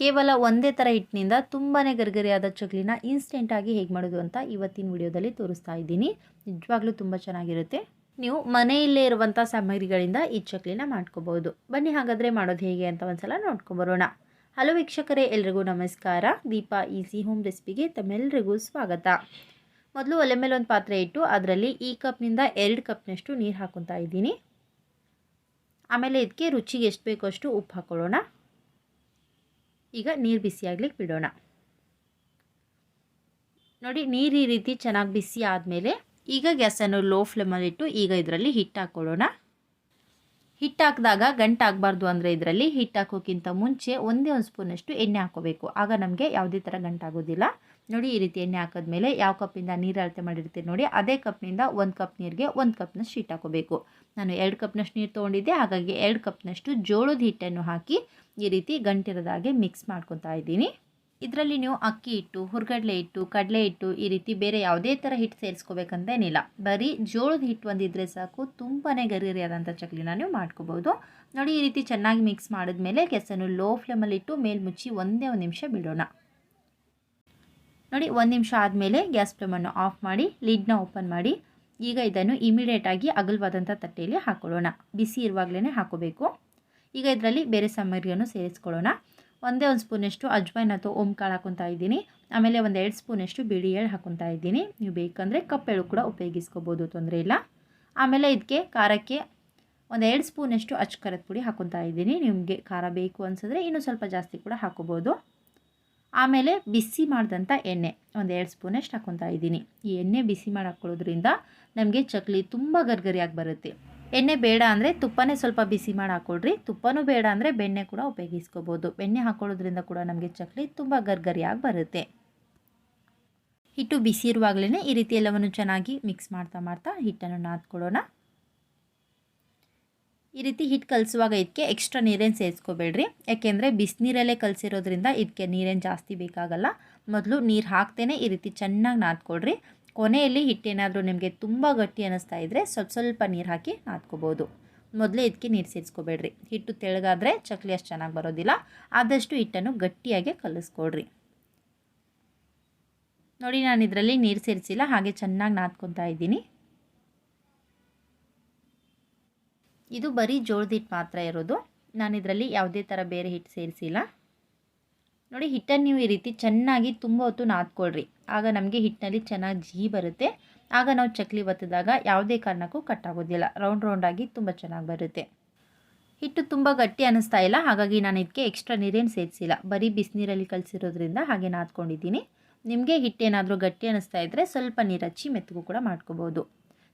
ಕೇವಲ ಒಂದೇ ಥರ ಹಿಟ್ಟಿನಿಂದ ತುಂಬಾ ಗರಿಗರಿಯಾದ ಚಕ್ಲಿನ ಇನ್ಸ್ಟೆಂಟಾಗಿ ಹೇಗೆ ಮಾಡೋದು ಅಂತ ಇವತ್ತಿನ ವಿಡಿಯೋದಲ್ಲಿ ತೋರಿಸ್ತಾ ಇದ್ದೀನಿ. ನಿಜವಾಗ್ಲೂ ತುಂಬ ಚೆನ್ನಾಗಿರುತ್ತೆ. ನೀವು ಮನೆಯಲ್ಲೇ ಇರುವಂಥ ಸಾಮಗ್ರಿಗಳಿಂದ ಈ ಚಕ್ಲಿನ ಮಾಡ್ಕೋಬೋದು ಬನ್ನಿ ಹಾಗಾದರೆ ಮಾಡೋದು ಹೇಗೆ ಅಂತ ಒಂದ್ಸಲ ನೋಡ್ಕೊಂಬರೋಣ ಹಲೋ ವೀಕ್ಷಕರೇ, ಎಲ್ರಿಗೂ ನಮಸ್ಕಾರ. ದೀಪಾ ಈಸಿ ಹೋಮ್ ರೆಸಿಪಿಗೆ ತಮ್ಮೆಲ್ಲರಿಗೂ ಸ್ವಾಗತ. ಮೊದಲು ಒಲೆ ಮೇಲೆ ಒಂದು ಪಾತ್ರೆ ಇಟ್ಟು ಅದರಲ್ಲಿ ಈ ಕಪ್ನಿಂದ ಎರಡು ಕಪ್ನಷ್ಟು ನೀರು ಹಾಕೊತಾ ಇದ್ದೀನಿ. ಆಮೇಲೆ ಇದಕ್ಕೆ ರುಚಿಗೆ ಎಷ್ಟು ಬೇಕೋ ಅಷ್ಟು ಉಪ್ಪು ಹಾಕ್ಕೊಳ್ಳೋಣ ಈಗ ನೀರು ಬಿಸಿಯಾಗ್ಲಿಕ್ಕೆ ಬಿಡೋಣ. ನೋಡಿ, ನೀರು ಈ ರೀತಿ ಚೆನ್ನಾಗಿ ಬಿಸಿ ಆದಮೇಲೆ ಈಗ ಗ್ಯಾಸನ್ನು ಲೋ ಫ್ಲೇಮಲ್ಲಿಟ್ಟು ಈಗ ಇದರಲ್ಲಿ ಹಿಟ್ಟು ಹಾಕ್ಕೊಳ್ಳೋಣ. ಹಿಟ್ಟು ಹಾಕಿದಾಗ ಗಂಟು ಆಗಬಾರ್ದು ಅಂದರೆ ಇದರಲ್ಲಿ ಹಿಟ್ಟು ಹಾಕೋಕ್ಕಿಂತ ಮುಂಚೆ ಒಂದೇ ಒಂದು ಸ್ಪೂನಷ್ಟು ಎಣ್ಣೆ ಹಾಕೋಬೇಕು ಆಗ ನಮಗೆ ಯಾವುದೇ ಥರ ಗಂಟಾಗೋದಿಲ್ಲ ನೋಡಿ ಈ ರೀತಿ ಎಣ್ಣೆ ಹಾಕಿದ್ಮೇಲೆ ಯಾವ ಕಪ್ಪಿಂದ ನೀರು ಅಳತೆ ಮಾಡಿರ್ತೀರಿ ನೋಡಿ, ಅದೇ ಕಪ್ನಿಂದ ಒಂದು ಕಪ್ ನೀರಿಗೆ ಒಂದು ಕಪ್ನಷ್ಟು ಹಿಟ್ಟು ಹಾಕೋಬೇಕು ನಾನು ಎರಡು ಕಪ್ನಷ್ಟು ನೀರು ತೊಗೊಂಡಿದ್ದೆ, ಹಾಗಾಗಿ ಎರಡು ಕಪ್ನಷ್ಟು ಜೋಳದ ಹಿಟ್ಟನ್ನು ಹಾಕಿ ಈ ರೀತಿ ಗಂಟಿರೋದಾಗೆ ಮಿಕ್ಸ್ ಮಾಡ್ಕೊತಾ ಇದ್ದೀನಿ. ಇದರಲ್ಲಿ ನೀವು ಅಕ್ಕಿ ಹಿಟ್ಟು, ಹುರ್ಗಡ್ಲೆ ಹಿಟ್ಟು, ಕಡಲೆ ಹಿಟ್ಟು ಈ ರೀತಿ ಬೇರೆ ಯಾವುದೇ ಥರ ಹಿಟ್ಟು ಸೇರಿಸ್ಕೋಬೇಕಂತೇನಿಲ್ಲ. ಬರೀ ಜೋಳದ ಹಿಟ್ಟು ಒಂದಿದ್ರೆ ಸಾಕು ತುಂಬಾ ಗರಿರಿಯಾದಂಥ ಚಕ್ಲಿನ ನೀವು ಮಾಡ್ಕೋಬೋದು. ನೋಡಿ ಈ ರೀತಿ ಚೆನ್ನಾಗಿ ಮಿಕ್ಸ್ ಮಾಡಿದ್ಮೇಲೆ ಕೆಸನ್ನು ಲೋ ಫ್ಲೇಮಲ್ಲಿಟ್ಟು ಮೇಲೆ ಮುಚ್ಚಿ ಒಂದೇ ಒಂದು ನಿಮಿಷ ಬಿಡೋಣ. ನೋಡಿ, ಒಂದು ನಿಮಿಷ ಆದಮೇಲೆ ಗ್ಯಾಸ್ ಫ್ಲೇಮನ್ನು ಆಫ್ ಮಾಡಿ, ಲಿಡ್ನ ಓಪನ್ ಮಾಡಿ. ಈಗ ಇದನ್ನು ಇಮಿಡಿಯೇಟಾಗಿ ಅಗಲವಾದಂಥ ತಟ್ಟೆಯಲ್ಲಿ ಹಾಕೊಳ್ಳೋಣ. ಬಿಸಿ ಇರುವಾಗಲೇ ಹಾಕೋಬೇಕು. ಈಗ ಇದರಲ್ಲಿ ಬೇರೆ ಸಾಮಗ್ರಿಯನ್ನು ಸೇರಿಸ್ಕೊಳ್ಳೋಣ. ಒಂದೇ ಒಂದು ಸ್ಪೂನಷ್ಟು ಅಜ್ವೈನ್ ಅಥವಾ ಓಮ್ ಕಾಳು ಹಾಕೊತಾ ಇದ್ದೀನಿ. ಆಮೇಲೆ ಒಂದು ಎರಡು ಸ್ಪೂನಷ್ಟು ಬಿಳಿ ಎಳ್ಳು ಹಾಕೊತಾ ಇದ್ದೀನಿ. ನೀವು ಬೇಕಂದರೆ ಕಪ್ಪೆಳು ಕೂಡ ಉಪಯೋಗಿಸ್ಕೋಬೋದು, ತೊಂದರೆ ಇಲ್ಲ. ಆಮೇಲೆ ಇದಕ್ಕೆ ಖಾರಕ್ಕೆ ಒಂದು ಎರಡು ಸ್ಪೂನಷ್ಟು ಅಚ್ಚು ಖಾರದ ಪುಡಿ ಹಾಕೊತಾ ಇದ್ದೀನಿ. ನಿಮಗೆ ಖಾರ ಬೇಕು ಅನಿಸಿದ್ರೆ ಇನ್ನೂ ಸ್ವಲ್ಪ ಜಾಸ್ತಿ ಕೂಡ ಹಾಕೋಬೋದು. ಆಮೇಲೆ ಬಿಸಿ ಮಾಡಿದಂಥ ಎಣ್ಣೆ, ಒಂದು ಎರಡು ಸ್ಪೂನಷ್ಟು ಹಾಕೊತಾ ಇದ್ದೀನಿ. ಈ ಎಣ್ಣೆ ಬಿಸಿ ಮಾಡಿ ಹಾಕ್ಕೊಳ್ಳೋದ್ರಿಂದ ನಮಗೆ ಚಕ್ಲಿ ತುಂಬ ಗರ್ಗರಿಯಾಗಿ ಬರುತ್ತೆ. ಎಣ್ಣೆ ಬೇಡ ಅಂದರೆ ತುಪ್ಪನೇ ಸ್ವಲ್ಪ ಬಿಸಿ ಮಾಡಿ ಹಾಕ್ಕೊಳ್ರಿ ತುಪ್ಪನೂ ಬೇಡ ಅಂದರೆ ಬೆಣ್ಣೆ ಕೂಡ ಉಪಯೋಗಿಸ್ಕೋಬೋದು. ಬೆಣ್ಣೆ ಹಾಕ್ಕೊಳ್ಳೋದ್ರಿಂದ ಕೂಡ ನಮಗೆ ಚಕ್ಲಿ ತುಂಬ ಗರ್ಗರಿಯಾಗಿ ಬರುತ್ತೆ. ಹಿಟ್ಟು ಬಿಸಿ ಇರುವಾಗಲೇ ಈ ರೀತಿ ಎಲ್ಲವನ್ನು ಚೆನ್ನಾಗಿ ಮಿಕ್ಸ್ ಮಾಡ್ತಾ ಮಾಡ್ತಾ ಹಿಟ್ಟನ್ನು ನಾದ್ಕೊಳ್ಳೋಣ. ಈ ರೀತಿ ಹಿಟ್ಟು ಕಲಿಸುವಾಗ ಇದಕ್ಕೆ ಎಕ್ಸ್ಟ್ರಾ ನೀರೇನು ಸೇರಿಸ್ಕೋಬೇಡ್ರಿ. ಯಾಕೆಂದರೆ ಬಿಸಿನೀರಲ್ಲೇ ಕಲಸಿರೋದ್ರಿಂದ ಇದಕ್ಕೆ ನೀರೇನು ಜಾಸ್ತಿ ಬೇಕಾಗಲ್ಲ. ಮೊದಲು ನೀರು ಹಾಕ್ತೇನೆ ಈ ರೀತಿ ಚೆನ್ನಾಗಿ ನಾದ್ಕೊಡ್ರಿ ಕೊನೆಯಲ್ಲಿ ಹಿಟ್ಟೇನಾದರೂ ನಿಮಗೆ ತುಂಬ ಗಟ್ಟಿ ಅನ್ನಿಸ್ತಾ ಇದ್ದರೆ ಸ್ವಲ್ಪ ಸ್ವಲ್ಪ ನೀರು ಹಾಕಿ ನಾದ್ಕೋಬೋದು. ಮೊದಲೇ ಇದಕ್ಕೆ ನೀರು ಸೇರಿಸ್ಕೋಬೇಡ್ರಿ. ಹಿಟ್ಟು ತೆಳಗಾದರೆ ಚಕ್ಲಿ ಅಷ್ಟು ಚೆನ್ನಾಗಿ ಬರೋದಿಲ್ಲ. ಆದಷ್ಟು ಹಿಟ್ಟನ್ನು ಗಟ್ಟಿಯಾಗಿ ಕಲಿಸ್ಕೊಡ್ರಿ ನೋಡಿ ನಾನು ಇದರಲ್ಲಿ ನೀರು ಸೇರಿಸಿಲ್ಲ, ಹಾಗೆ ಚೆನ್ನಾಗಿ ನಾದ್ಕೊತಾ ಇದ್ದೀನಿ. ಇದು ಬರೀ ಜೋಳದ ಹಿಟ್ಟು ಮಾತ್ರ ಇರೋದು. ನಾನು ಇದರಲ್ಲಿ ಯಾವುದೇ ಥರ ಬೇರೆ ಹಿಟ್ಟು ಸೇರಿಸಿಲ್ಲ. ನೋಡಿ, ಹಿಟ್ಟನ್ನು ನೀವು ಈ ರೀತಿ ಚೆನ್ನಾಗಿ ತುಂಬ ಹೊತ್ತು ನಾದ್ಕೊಳ್ರಿ. ಆಗ ನಮಗೆ ಹಿಟ್ಟಿನಲ್ಲಿ ಚೆನ್ನಾಗಿ ಜೀ ಬರುತ್ತೆ. ಆಗ ನಾವು ಚಕ್ಲಿ ಒತ್ತಿದಾಗ ಯಾವುದೇ ಕಾರಣಕ್ಕೂ ಕಟ್ಟಾಗೋದಿಲ್ಲ ರೌಂಡ್ ರೌಂಡಾಗಿ ತುಂಬ ಚೆನ್ನಾಗಿ ಬರುತ್ತೆ. ಹಿಟ್ಟು ತುಂಬ ಗಟ್ಟಿ ಅನ್ನಿಸ್ತಾ ಇಲ್ಲ. ಹಾಗಾಗಿ ನಾನು ಇದಕ್ಕೆ ಎಕ್ಸ್ಟ್ರಾ ನೀರೇನು ಸೇರಿಸಿಲ್ಲ. ಬರೀ ಬಿಸಿನೀರಲ್ಲಿ ಕಲಸಿರೋದ್ರಿಂದ ಹಾಗೆ ನಾದ್ಕೊಂಡಿದ್ದೀನಿ. ನಿಮಗೆ ಹಿಟ್ಟೇನಾದರೂ ಗಟ್ಟಿ ಅನ್ನಿಸ್ತಾ ಇದ್ದರೆ ಸ್ವಲ್ಪ ನೀರು ಹಚ್ಚಿ ಮೆತ್ತಗೂ ಕೂಡ ಮಾಡ್ಕೋಬೋದು.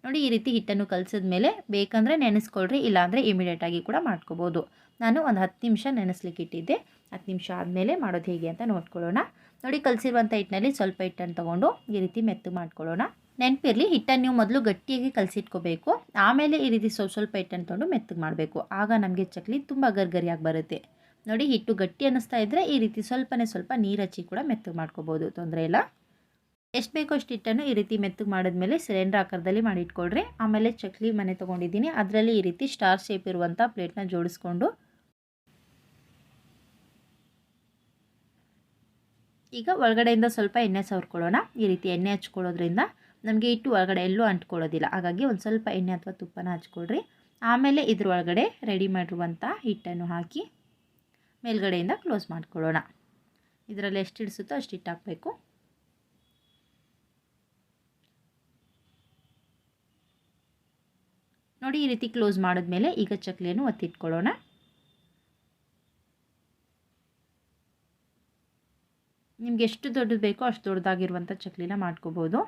ನೋಡಿ ಈ ರೀತಿ ಹಿಟ್ಟನ್ನು ಕಲಸಿದ ಮೇಲೆ ಬೇಕಂದರೆ ನೆನೆಸ್ಕೊಳ್ರಿ, ಇಲ್ಲಾಂದರೆ ಇಮಿಡಿಯೇಟಾಗಿ ಕೂಡ ಮಾಡ್ಕೋಬೋದು. ನಾನು ಒಂದು ಹತ್ತು ನಿಮಿಷ ನೆನೆಸ್ಲಿಕ್ಕೆ ಇಟ್ಟಿದ್ದೆ. ಹತ್ತು ನಿಮಿಷ ಆದಮೇಲೆ ಮಾಡೋದು ಹೇಗೆ ಅಂತ ನೋಡ್ಕೊಳ್ಳೋಣ. ನೋಡಿ ಕಲಸಿರುವಂಥ ಹಿಟ್ಟಿನಲ್ಲಿ ಸ್ವಲ್ಪ ಹಿಟ್ಟನ್ನು ತೊಗೊಂಡು ಈ ರೀತಿ ಮೆತ್ತು ಮಾಡ್ಕೊಳ್ಳೋಣ. ನೆನಪಿರಲಿ, ಹಿಟ್ಟನ್ನು ನೀವು ಮೊದಲು ಗಟ್ಟಿಯಾಗಿ ಕಲಸಿಟ್ಕೋಬೇಕು. ಆಮೇಲೆ ಈ ರೀತಿ ಸ್ವಲ್ಪ ಸ್ವಲ್ಪ ಹಿಟ್ಟನ್ನು ತೊಗೊಂಡು ಮೆತ್ತಗೆ ಮಾಡಬೇಕು. ಆಗ ನಮಗೆ ಚಕ್ಲಿ ತುಂಬ ಗರ್ಗರಿಯಾಗಿ ಬರುತ್ತೆ. ನೋಡಿ ಹಿಟ್ಟು ಗಟ್ಟಿ ಅನ್ನಿಸ್ತಾ ಇದ್ದರೆ ಈ ರೀತಿ ಸ್ವಲ್ಪನೇ ಸ್ವಲ್ಪ ನೀರು ಹಚ್ಚಿ ಕೂಡ ಮೆತ್ತಗೆ ಮಾಡ್ಕೋಬೋದು. ತೊಂದರೆ ಇಲ್ಲ. ಎಷ್ಟು ಬೇಕೋ ಅಷ್ಟು ಹಿಟ್ಟನ್ನು ಈ ರೀತಿ ಮೆತ್ತಗೆ ಮಾಡಿದ್ಮೇಲೆ ಸಿಲಿಂಡರ್ ಆಕಾರದಲ್ಲಿ ಮಾಡಿ ಇಟ್ಕೊಳ್ರಿ. ಆಮೇಲೆ ಚಕ್ಲಿ ಮನೆ ತೊಗೊಂಡಿದ್ದೀನಿ. ಅದರಲ್ಲಿ ಈ ರೀತಿ ಸ್ಟಾರ್ ಶೇಪ್ ಇರುವಂಥ ಪ್ಲೇಟ್ನ ಜೋಡಿಸ್ಕೊಂಡು. ಈಗ ಒಳಗಡೆಯಿಂದ ಸ್ವಲ್ಪ ಎಣ್ಣೆ ಸವರ್ಕೊಳ್ಳೋಣ. ಈ ರೀತಿ ಎಣ್ಣೆ ಹಚ್ಕೊಳ್ಳೋದ್ರಿಂದ ನಮಗೆ ಹಿಟ್ಟು ಒಳಗಡೆ ಎಲ್ಲೂ ಅಂಟ್ಕೊಳ್ಳೋದಿಲ್ಲ. ಹಾಗಾಗಿ ಒಂದು ಸ್ವಲ್ಪ ಎಣ್ಣೆ ಅಥವಾ ತುಪ್ಪನ ಹಚ್ಕೊಳ್ರಿ. ಆಮೇಲೆ ಇದ್ರ ಒಳಗಡೆ ರೆಡಿ ಮಾಡಿರುವಂಥ ಹಿಟ್ಟನ್ನು ಹಾಕಿ ಮೇಲ್ಗಡೆಯಿಂದ ಕ್ಲೋಸ್ ಮಾಡ್ಕೊಳ್ಳೋಣ. ಇದರಲ್ಲಿ ಎಷ್ಟು ಹಿಡಿಸುತ್ತೋ ಅಷ್ಟು ಹಿಟ್ಟು ಹಾಕಬೇಕು. ನೋಡಿ ಈ ರೀತಿ ಕ್ಲೋಸ್ ಮಾಡಿದ್ಮೇಲೆ ಈಗ ಚಕ್ಲಿಯನ್ನು ಒತ್ತಿಟ್ಕೊಳ್ಳೋಣ. ನಿಮ್ಗೆ ಎಷ್ಟು ದೊಡ್ಡದು ಬೇಕೋ ಅಷ್ಟು ದೊಡ್ಡದಾಗಿರುವಂಥ ಚಕ್ಲಿನ ಮಾಡ್ಕೋಬೋದು.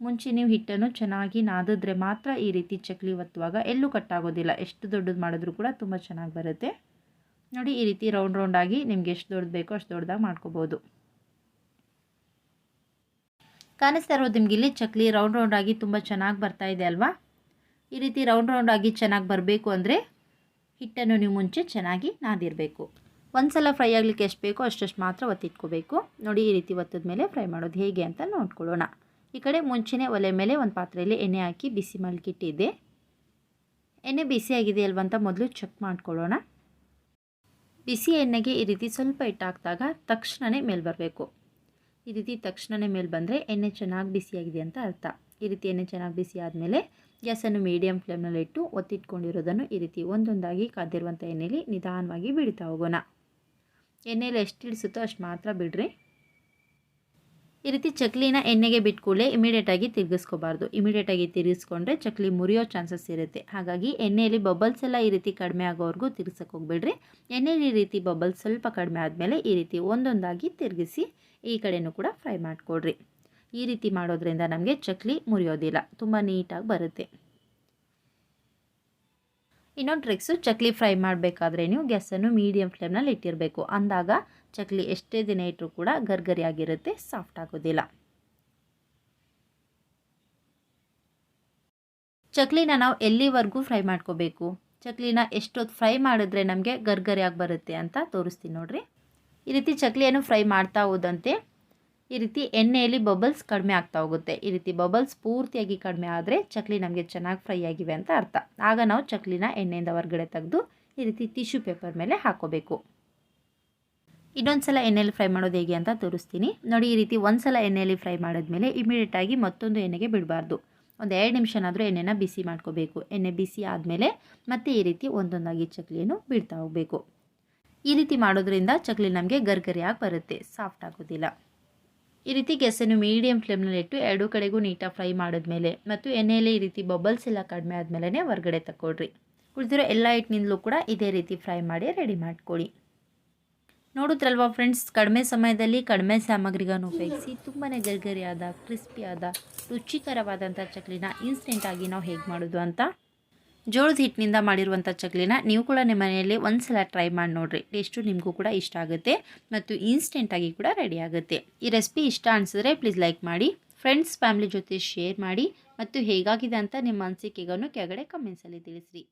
ಮುಂಚೆ ನೀವು ಹಿಟ್ಟನ್ನು ಚೆನ್ನಾಗಿ ನಾದಿದ್ರೆ ಮಾತ್ರ ಈ ರೀತಿ ಚಕ್ಲಿ ಒತ್ತುವಾಗ ಎಲ್ಲೂ ಕಟ್ಟಾಗೋದಿಲ್ಲ. ಎಷ್ಟು ದೊಡ್ಡದು ಮಾಡಿದ್ರೂ ಕೂಡ ತುಂಬ ಚೆನ್ನಾಗಿ ಬರುತ್ತೆ. ನೋಡಿ ಈ ರೀತಿ ರೌಂಡ್ ರೌಂಡಾಗಿ ನಿಮ್ಗೆ ಎಷ್ಟು ದೊಡ್ಡದು ಬೇಕೋ ಅಷ್ಟು ದೊಡ್ಡದಾಗಿ ಮಾಡ್ಕೋಬೋದು. ಕಾಣಿಸ್ತಾ ಇರೋದು ನಿಮ್ಗೆ ಇಲ್ಲಿ ಚಕ್ಲಿ ರೌಂಡ್ ರೌಂಡಾಗಿ ತುಂಬ ಚೆನ್ನಾಗಿ ಬರ್ತಾ ಇದೆ ಅಲ್ವಾ? ಈ ರೀತಿ ರೌಂಡ್ ರೌಂಡಾಗಿ ಚೆನ್ನಾಗಿ ಬರಬೇಕು ಅಂದರೆ ಹಿಟ್ಟನ್ನು ನೀವು ಮುಂಚೆ ಚೆನ್ನಾಗಿ ನಾದಿರಬೇಕು. ಒಂದು ಸಲ ಫ್ರೈ ಆಗಲಿಕ್ಕೆ ಎಷ್ಟು ಬೇಕೋ ಅಷ್ಟಷ್ಟು ಮಾತ್ರ ಒತ್ತಿಟ್ಕೋಬೇಕು. ನೋಡಿ, ಈ ರೀತಿ ಒತ್ತದ ಮೇಲೆ ಫ್ರೈ ಮಾಡೋದು ಹೇಗೆ ಅಂತ ನೋಡ್ಕೊಳ್ಳೋಣ. ಈ ಕಡೆ ಮುಂಚೆನೇ ಒಲೆ ಮೇಲೆ ಒಂದು ಪಾತ್ರೆಯಲ್ಲಿ ಎಣ್ಣೆ ಹಾಕಿ ಬಿಸಿ ಮಲ್ಕಿಟ್ಟಿದ್ದೆ ಎಣ್ಣೆ ಬಿಸಿ ಆಗಿದೆ ಅಲ್ವಂತ ಮೊದಲು ಚೆಕ್ ಮಾಡ್ಕೊಳ್ಳೋಣ. ಬಿಸಿ ಎಣ್ಣೆಗೆ ಈ ರೀತಿ ಸ್ವಲ್ಪ ಹಿಟ್ಟು ಹಾಕಿದಾಗ ತಕ್ಷಣವೇ ಮೇಲೆ ಬರಬೇಕು. ಈ ರೀತಿ ತಕ್ಷಣವೇ ಮೇಲೆ ಬಂದರೆ ಎಣ್ಣೆ ಚೆನ್ನಾಗಿ ಬಿಸಿಯಾಗಿದೆ ಅಂತ ಅರ್ಥ. ಈ ರೀತಿ ಎಣ್ಣೆ ಚೆನ್ನಾಗಿ ಬಿಸಿ ಆದಮೇಲೆ ಗ್ಯಾಸನ್ನು ಮೀಡಿಯಮ್ ಫ್ಲೇಮ್ನಲ್ಲಿ ಇಟ್ಟು ಒತ್ತಿಟ್ಕೊಂಡಿರೋದನ್ನು ಈ ರೀತಿ ಒಂದೊಂದಾಗಿ ಕಾದಿರುವಂಥ ಎಣ್ಣೆಯಲ್ಲಿ ನಿಧಾನವಾಗಿ ಬಿಡಿತಾ ಹೋಗೋಣ. ಎಣ್ಣೆಯಲ್ಲಿ ಎಷ್ಟು ಇಳಿಸುತ್ತೋ ಅಷ್ಟು ಮಾತ್ರ ಬಿಡ್ರಿ. ಈ ರೀತಿ ಚಕ್ಲಿನ ಎಣ್ಣೆಗೆ ಬಿಟ್ಟು ಕೂಡಲೇ ಇಮಿಡಿಯೇಟಾಗಿ ತಿರುಗಿಸ್ಕೋಬಾರ್ದು. ಇಮಿಡಿಯೇಟಾಗಿ ತಿರುಗಿಸ್ಕೊಂಡ್ರೆ ಚಕ್ಲಿ ಮುರಿಯೋ ಚಾನ್ಸಸ್ ಇರುತ್ತೆ. ಹಾಗಾಗಿ ಎಣ್ಣೆಯಲ್ಲಿ ಬಬಲ್ಸ್ ಎಲ್ಲ ಈ ರೀತಿ ಕಡಿಮೆ ಆಗೋವರೆಗೂ ತಿರ್ಗಿಸೋಕೆ ಹೋಗ್ಬೇಡ್ರಿ. ಎಣ್ಣೆಯಲ್ಲಿ ಈ ರೀತಿ ಬಬಲ್ಸ್ ಸ್ವಲ್ಪ ಕಡಿಮೆ ಆದಮೇಲೆ ಈ ರೀತಿ ಒಂದೊಂದಾಗಿ ತಿರುಗಿಸಿ ಈ ಕಡೆಯೂ ಕೂಡ ಫ್ರೈ ಮಾಡಿಕೊಡ್ರಿ. ಈ ರೀತಿ ಮಾಡೋದ್ರಿಂದ ನಮಗೆ ಚಕ್ಲಿ ಮುರಿಯೋದಿಲ್ಲ. ತುಂಬ ನೀಟಾಗಿ ಬರುತ್ತೆ. ಇನ್ನೊಂದು ಟ್ರಿಕ್ಸು ಚಕ್ಲಿ ಫ್ರೈ ಮಾಡಬೇಕಾದ್ರೆ ನೀವು ಗ್ಯಾಸನ್ನು ಮೀಡಿಯಮ್ ಫ್ಲೇಮ್ನಲ್ಲಿ ಇಟ್ಟಿರಬೇಕು. ಅಂದಾಗ ಚಕ್ಲಿ ಎಷ್ಟೇ ದಿನ ಇಟ್ಟರೂ ಕೂಡ ಗರ್ಗರಿಯಾಗಿರುತ್ತೆ ಸಾಫ್ಟ್ ಆಗೋದಿಲ್ಲ. ಚಕ್ಲಿನ ನಾವು ಎಲ್ಲಿವರೆಗೂ ಫ್ರೈ ಮಾಡ್ಕೋಬೇಕು? ಚಕ್ಲಿನ ಎಷ್ಟೊತ್ತು ಫ್ರೈ ಮಾಡಿದ್ರೆ ನಮಗೆ ಗರ್ಗರಿಯಾಗಿ ಬರುತ್ತೆ ಅಂತ ತೋರಿಸ್ತೀನಿ ನೋಡಿರಿ. ಈ ರೀತಿ ಚಕ್ಲಿಯನ್ನು ಫ್ರೈ ಮಾಡ್ತಾ ಹೋದಂತೆ ಈ ರೀತಿ ಎಣ್ಣೆಯಲ್ಲಿ ಬಬಲ್ಸ್ ಕಡಿಮೆ ಆಗ್ತಾ ಹೋಗುತ್ತೆ. ಈ ರೀತಿ ಬಬಲ್ಸ್ ಪೂರ್ತಿಯಾಗಿ ಕಡಿಮೆ ಆದರೆ ಚಕ್ಲಿ ನಮಗೆ ಚೆನ್ನಾಗಿ ಫ್ರೈ ಆಗಿವೆ ಅಂತ ಅರ್ಥ. ಆಗ ನಾವು ಚಕ್ಲಿನ ಎಣ್ಣೆಯಿಂದ ಹೊರಗಡೆ ತೆಗೆದು ಈ ರೀತಿ ಟಿಶ್ಯೂ ಪೇಪರ್ ಮೇಲೆ ಹಾಕೋಬೇಕು. ಇನ್ನೊಂದು ಸಲ ಎಣ್ಣೆಯಲ್ಲಿ ಫ್ರೈ ಮಾಡೋದು ಹೇಗೆ ಅಂತ ತೋರಿಸ್ತೀನಿ. ನೋಡಿ, ಈ ರೀತಿ ಒಂದು ಸಲ ಎಣ್ಣೆಯಲ್ಲಿ ಫ್ರೈ ಮಾಡಿದ್ಮೇಲೆ ಇಮಿಡಿಯೇಟಾಗಿ ಮತ್ತೊಂದು ಎಣ್ಣೆಗೆ ಬಿಡಬಾರ್ದು. ಒಂದು ಎರಡು ನಿಮಿಷನಾದರೂ ಎಣ್ಣೆನ ಬಿಸಿ ಮಾಡ್ಕೋಬೇಕು. ಎಣ್ಣೆ ಬಿಸಿ ಆದಮೇಲೆ ಮತ್ತೆ ಈ ರೀತಿ ಒಂದೊಂದಾಗಿ ಚಕ್ಲಿಯನ್ನು ಬಿಡ್ತಾ ಹೋಗಬೇಕು. ಈ ರೀತಿ ಮಾಡೋದ್ರಿಂದ ಚಕ್ಲಿ ನಮಗೆ ಗರ್ಗರಿಯಾಗಿ ಬರುತ್ತೆ. ಸಾಫ್ಟ್ ಆಗೋದಿಲ್ಲ. ಈ ರೀತಿ ಗ್ಯಾಸನ್ನು ಮೀಡಿಯಂ ಫ್ಲೇಮ್ನಲ್ಲಿ ಇಟ್ಟು ಎರಡೂ ಕಡೆಗೂ ನೀಟಾಗಿ ಫ್ರೈ ಮಾಡಿದ್ಮೇಲೆ ಮತ್ತು ಎಣ್ಣೆಯಲ್ಲಿ ಈ ರೀತಿ ಬಬಲ್ಸ್ ಎಲ್ಲ ಕಡಿಮೆ ಆದಮೇಲೆ ಹೊರಗಡೆ ತಗೊಳ್ರಿ ಉಳಿದಿರೋ ಎಲ್ಲ ಹಿಟ್ಟಿನಿಂದಲೂ ಕೂಡ ಇದೇ ರೀತಿ ಫ್ರೈ ಮಾಡಿ ರೆಡಿ ಮಾಡ್ಕೊಳ್ಳಿ ನೋಡಿದ್ರಲ್ವ ಫ್ರೆಂಡ್ಸ್ ಕಡಿಮೆ ಸಮಯದಲ್ಲಿ ಕಡಿಮೆ ಸಾಮಗ್ರಿಗಳನ್ನು ಉಪಯೋಗಿಸಿ ತುಂಬಾ ಗರ್ಗರಿಯಾದ ಕ್ರಿಸ್ಪಿಯಾದ ರುಚಿಕರವಾದಂಥ ಚಕ್ಲಿನ ಇನ್ಸ್ಟೆಂಟಾಗಿ ನಾವು ಹೇಗೆ ಮಾಡೋದು ಅಂತ? ಜೋಳದ ಹಿಟ್ಟಿನಿಂದ ಮಾಡಿರುವಂಥ ಚಕ್ಲಿನ ನೀವು ಕೂಡ ನಿಮ್ಮ ಮನೆಯಲ್ಲಿ ಒಂದು ಸಲ ಟ್ರೈ ಮಾಡಿ ನೋಡಿರಿ. ಟೇಸ್ಟು ನಿಮಗೂ ಕೂಡ ಇಷ್ಟ ಆಗುತ್ತೆ ಮತ್ತು ಇನ್ಸ್ಟೆಂಟಾಗಿ ಕೂಡ ರೆಡಿ ಆಗುತ್ತೆ. ಈ ರೆಸಿಪಿ ಇಷ್ಟ ಅನಿಸಿದ್ರೆ ಪ್ಲೀಸ್ ಲೈಕ್ ಮಾಡಿ ಫ್ರೆಂಡ್ಸ್ ಫ್ಯಾಮ್ಲಿ ಜೊತೆ ಶೇರ್ ಮಾಡಿ ಮತ್ತು ಹೇಗಾಗಿದೆ ಅಂತ ನಿಮ್ಮ ಅನಿಸಿಕೆಗಳನ್ನು ಕೆಳಗಡೆ ಕಮೆಂಟ್ಸಲ್ಲಿ ತಿಳಿಸ್ರಿ.